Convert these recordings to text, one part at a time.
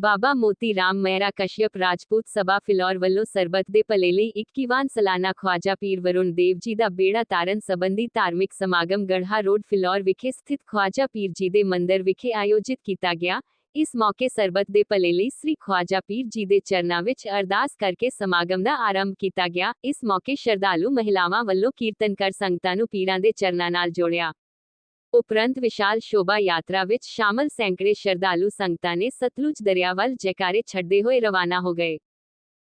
ਬਾਬਾ ਮੋਤੀ ਰਾਮ ਮਹਿਰਾ ਕਸ਼ਯਪ ਰਾਜਪੂਤ ਸਭਾ ਫਿਲੌਰ ਵੱਲੋਂ ਸਰਬਤ ਦੇ ਭਲੇ ਲਈ 21ਵਾਂ ਸਾਲਾਨਾ ਖਵਾਜਾ ਪੀਰ ਵਰੁਣ ਦੇਵ ਜੀ ਦਾ ਬੇੜਾ ਤਾਰਨ ਸੰਬੰਧੀ ਧਾਰਮਿਕ ਸਮਾਗਮ ਗੜ੍ਹਾ ਰੋਡ ਫਿਲੌਰ ਵਿਖੇ ਸਥਿਤ ਖਵਾਜਾ ਪੀਰ ਜੀ ਦੇ ਮੰਦਿਰ ਵਿਖੇ ਆਯੋਜਿਤ ਕੀਤਾ ਗਿਆ। ਇਸ ਮੌਕੇ ਸਰਬਤ ਦੇ ਭਲੇ ਲਈ ਸ੍ਰੀ ਖਵਾਜਾ ਪੀਰ ਜੀ ਦੇ ਚਰਨਾਂ ਵਿੱਚ ਅਰਦਾਸ ਕਰਕੇ ਸਮਾਗਮ ਦਾ ਆਰੰਭ ਕੀਤਾ ਗਿਆ। ਇਸ ਮੌਕੇ ਸ਼ਰਧਾਲੂ ਮਹਿਲਾਵਾਂ ਵੱਲੋਂ ਕੀਰਤਨ ਕਰ ਸੰਗਤਾਂ ਨੂੰ ਪੀਰਾਂ ਦੇ ਚਰਨਾਂ ਨਾਲ ਜੋੜਿਆ। ਉਪਰੰਤ ਵਿਸ਼ਾਲ ਸ਼ੋਭਾ ਯਾਤਰਾ ਵਿੱਚ ਸ਼ਾਮਲ ਸੈਂਕੜੇ ਸ਼ਰਧਾਲੂ ਸੰਗਤਾਂ ਨੇ ਸਤਲੁਜ ਦਰਿਆ ਵੱਲ ਜੈਕਾਰੇ ਛੱਡਦੇ ਹੋਏ ਰਵਾਨਾ ਹੋ ਗਏ।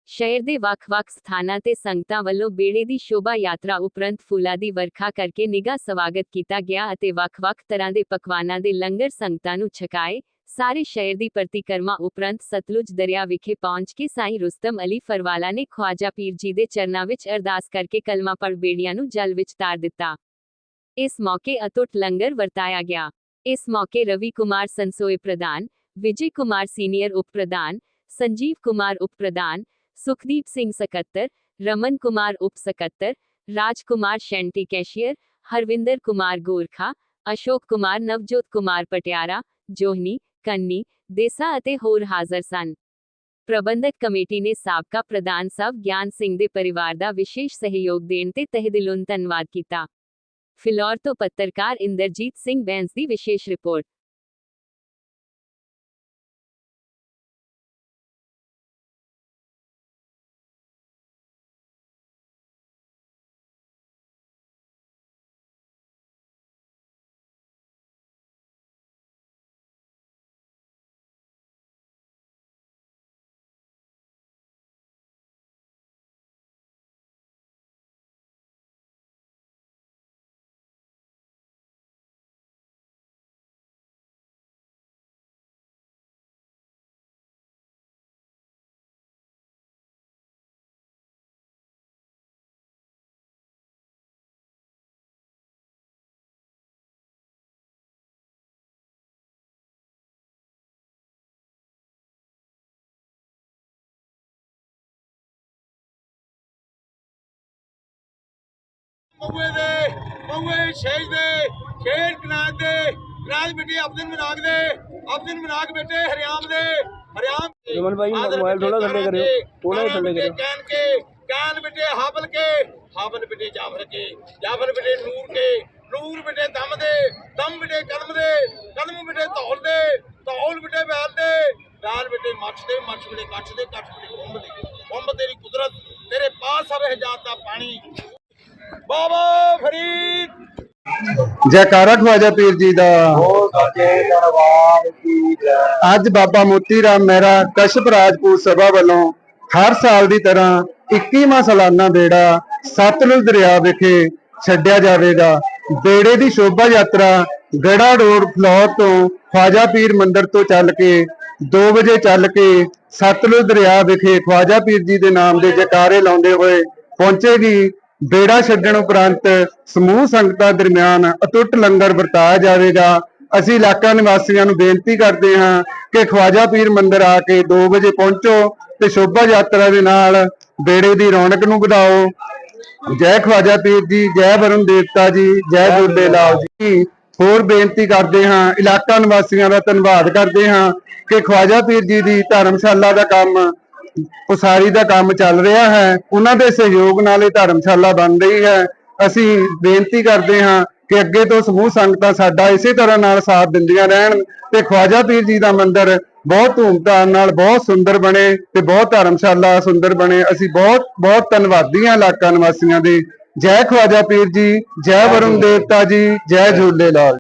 ਸ਼ਹਿਰ ਦੇ ਵੱਖ-ਵੱਖ ਸਥਾਨਾਂ ਤੇ ਸੰਗਤਾਂ ਵੱਲੋਂ ਬੇੜੇ ਦੀ ਸ਼ੋਭਾ ਯਾਤਰਾ ਉਪਰੰਤ ਫੁੱਲਾਂ ਦੀ ਵਰਖਾ ਕਰਕੇ ਨਿੱਘਾ ਸਵਾਗਤ ਕੀਤਾ ਗਿਆ ਅਤੇ ਵੱਖ-ਵੱਖ ਤਰ੍ਹਾਂ ਦੇ ਪਕਵਾਨਾਂ ਦੇ ਲੰਗਰ ਸੰਗਤਾਂ ਨੂੰ ਛਕਾਏ। ਸਾਰੇ ਸ਼ਹਿਰ ਦੀ ਪ੍ਰਤੀਕਰਮਾ ਉਪਰੰਤ ਸਤਲੁਜ ਦਰਿਆ ਵਿਖੇ ਪਹੁੰਚ ਕੇ ਸਾਈਂ ਰੁਸਤਮ ਅਲੀ ਫਰਵਾਲਾ ਨੇ ਖਵਾਜਾ ਪੀਰ ਜੀ ਦੇ ਚਰਨਾਂ ਵਿੱਚ ਅਰਦਾਸ ਕਰਕੇ ਕਲਮਾ ਪੜ੍ਹ ਬੇੜੀਆਂ ਨੂੰ ਜਲ ਵਿੱਚ ਤਾਰ ਦਿੱਤਾ। ਇਸ ਮੌਕੇ ਅਟੁੱਟ ਲੰਗਰ ਵਰਤਾਇਆ ਗਿਆ ਇਸ ਮੌਕੇ ਰਵੀ ਕੁਮਾਰ ਸੰਸੋਏ ਪ੍ਰਧਾਨ ਵਿਜੇ ਕੁਮਾਰ ਸੀਨੀਅਰ ਉਪ ਪ੍ਰਧਾਨ ਸੰਜੀਵ ਕੁਮਾਰ ਉਪ ਪ੍ਰਧਾਨ ਸੁਖਦੀਪ ਸਿੰਘ ਸਕੱਤਰ ਰਮਨ ਕੁਮਾਰ ਉਪ ਸਕੱਤਰ ਰਾਜ ਕੁਮਾਰ ਸ਼ੈਂਟੀ ਕੈਸ਼ੀਅਰ ਹਰਵਿੰਦਰ ਕੁਮਾਰ ਗੋਰਖਾ ਅਸ਼ੋਕ ਕੁਮਾਰ ਨਵਜੋਤ ਕੁਮਾਰ ਪਟਿਆਰਾ ਜੋਹਨੀ ਕੰਨੀ ਦੇਸਾ ਅਤੇ ਹੋਰ ਹਾਜ਼ਰ ਸਨ ਪ੍ਰਬੰਧਕ ਕਮੇਟੀ ਨੇ ਸਾਬਕਾ ਪ੍ਰਧਾਨ ਸਵ ਗਿਆਨ ਸਿੰਘ ਦੇ ਪਰਿਵਾਰ ਦਾ ਵਿਸ਼ੇਸ਼ ਸਹਿਯੋਗ ਦੇਣ ਤੇ ਤਹਿਦਿਲੋਂ ਧੰਨਵਾਦ ਕੀਤਾ ਫਿਲੌਰ ਤੋਂ ਪੱਤਰਕਾਰ ਇੰਦਰਜੀਤ ਸਿੰਘ ਬੈਂਸ ਦੀ ਵਿਸ਼ੇਸ਼ ਰਿਪੋਰਟ। ਪਊਏ ਦੇ ਪਊਏ ਸ਼ੇਜ ਦੇ ਸ਼ੇਰ ਕਨਾਦ ਦੇ ਕਨਾਦ ਬੇਟੇ ਅਬਦਨ ਮਨਾਗ ਦੇ ਅਬਦਨ ਮਨਾਗ ਬੇਟੇ ਹਰਿਆਮ ਦੇ ਹਰਿਆਮ ਦੇ। ਰਮਨ ਭਾਈ, ਮੋਬਾਈਲ ਥੋੜ੍ਹਾ ਥੱਲੇ ਕਾਰਾਂ ਕਰਿਓ, ਕਾਰਾਂ ਥੱਲੇ ਕਰਿਓ। ਕੈਨ ਕੇ ਕੈਨ ਬੇਟੇ ਹਾਬਲ ਕੇ ਹਾਬਲ ਬੇਟੇ ਜਾਫਰ ਕੇ ਜਾਫਰ ਬੇਟੇ ਨੂਰ ਕੇ ਨੂਰ ਬੇਟੇ ਦਮ ਦੇ ਦਮ ਬੇਟੇ ਕਲਮ ਦੇ ਕਲਮ ਬੇਟੇ ਧੌਲ ਦੇ ਧੌਲ ਬੇਟੇ ਬੈਲ ਦੇ ਬੈਲ ਬੇਟੇ ਮੱਛ ਦੇ ਮੱਛ ਬੇਟੇ ਕੱਛ ਦੇ ਕੱਛ ਬੇਟੇ ਕੁੰਭ ਦੇ। ਕੁੰਭ ਤੇਰੀ ਕੁਦਰਤ ਤੇਰੇ ਪਾਸ ਸਭ ਹਜਾਤ ਦਾ ਪਾਣੀ। ਬਾਬਾ ਫਰੀਦ। ਜੈਕਾਰਾ ਖਵਾਜਾ ਪੀਰ ਜੀ ਦਾ। ਅੱਜ ਬਾਬਾ ਮੋਤੀ ਰਾਮ ਮਹਿਰਾ ਕਸ਼ਪ ਰਾਜਪੂਤ ਸਭਾ ਵੱਲੋਂ ਹਰ ਸਾਲ ਦੀ ਤਰ੍ਹਾਂ 21ਵਾਂ ਸਾਲਾਨਾ ਬੇੜਾ ਸਤਲੁਜ ਦਰਿਆ ਵਿਖੇ ਛੱਡਿਆ ਜਾਵੇਗਾ। ਬੇੜੇ ਦੀ ਸ਼ੋਭਾ ਯਾਤਰਾ ਗੜਾ ਰੋਡ ਫਲੋਰ ਤੋਂ ਖਵਾਜਾ ਪੀਰ ਮੰਦਿਰ ਤੋਂ ਚੱਲ ਕੇ 2 ਵਜੇ ਚੱਲ ਕੇ ਸਤਲੁਜ ਦਰਿਆ ਵਿਖੇ ਖਵਾਜਾ ਪੀਰ ਜੀ ਦੇ ਨਾਮ ਦੇ ਜੈਕਾਰੇ ਲਾਉਂਦੇ ਹੋਏ ਪਹੁੰਚੇਗੀ। ਬੇੜਾ ਛੱਡਣ ਉਪਰੰਤ ਸਮੂਹ ਸੰਗਤਾਂ ਦਰਮਿਆਨ ਅਟੁੱਟ ਲੰਗਰ ਵਰਤਾਇਆ ਜਾਵੇਗਾ। ਅਸੀਂ ਇਲਾਕਾ ਨਿਵਾਸੀਆਂ ਨੂੰ ਬੇਨਤੀ ਕਰਦੇ ਹਾਂ ਕਿ ਖਵਾਜਾ ਪੀਰ ਮੰਦਿਰ ਆ ਕੇ 2 ਵਜੇ ਪਹੁੰਚੋ ਤੇ ਸ਼ੋਭਾ ਯਾਤਰਾ ਦੇ ਨਾਲ ਬੇੜੇ ਦੀ ਰੌਣਕ ਨੂੰ ਵਧਾਓ। ਜੈ ਖਵਾਜਾ ਪੀਰ ਜੀ, ਜੈ ਵਰੁਣ ਦੇਵਤਾ ਜੀ, ਜੈ ਬੁੱਲੇ ਲਾਲ ਜੀ। ਹੋਰ ਬੇਨਤੀ ਕਰਦੇ ਹਾਂ, ਇਲਾਕਾ ਨਿਵਾਸੀਆਂ ਦਾ ਧੰਨਵਾਦ ਕਰਦੇ ਹਾਂ ਕਿ ਖਵਾਜਾ ਪੀਰ ਜੀ ਦੀ ਧਰਮਸ਼ਾਲਾ ਦਾ ਕੰਮ ਉਸਾਰੀ ਦਾ ਕੰਮ ਚੱਲ ਰਿਹਾ ਹੈ। ਉਹਨਾਂ ਦੇ ਸਹਿਯੋਗ ਨਾਲ ਇਹ ਧਰਮਸ਼ਾਲਾ ਬਣ ਰਹੀ ਹੈ। ਅਸੀਂ ਬੇਨਤੀ ਕਰਦੇ ਹਾਂ ਕਿ ਅੱਗੇ ਤੋਂ ਸਮੂਹ ਸੰਗਤਾਂ ਸਾਡਾ ਇਸੇ ਤਰ੍ਹਾਂ ਨਾਲ ਸਾਥ ਦਿੰਦੀਆਂ ਰਹਿਣ ਤੇ ਖਵਾਜਾ ਪੀਰ ਜੀ ਦਾ ਮੰਦਿਰ ਬਹੁਤ ਧੂਮਧਾਮ ਨਾਲ ਬਹੁਤ ਸੁੰਦਰ ਬਣੇ ਤੇ ਬਹੁਤ ਧਰਮਸ਼ਾਲਾ ਸੁੰਦਰ ਬਣੇ। ਅਸੀਂ ਬਹੁਤ ਬਹੁਤ ਧੰਨਵਾਦੀ ਹਾਂ ਇਲਾਕਾ ਨਿਵਾਸੀਆਂ ਦੇ। ਜੈ ਖਵਾਜਾ ਪੀਰ ਜੀ, ਜੈ ਵਰੁਣ ਦੇਵਤਾ ਜੀ, ਜੈ ਝੂਲੇ ਲਾਲ।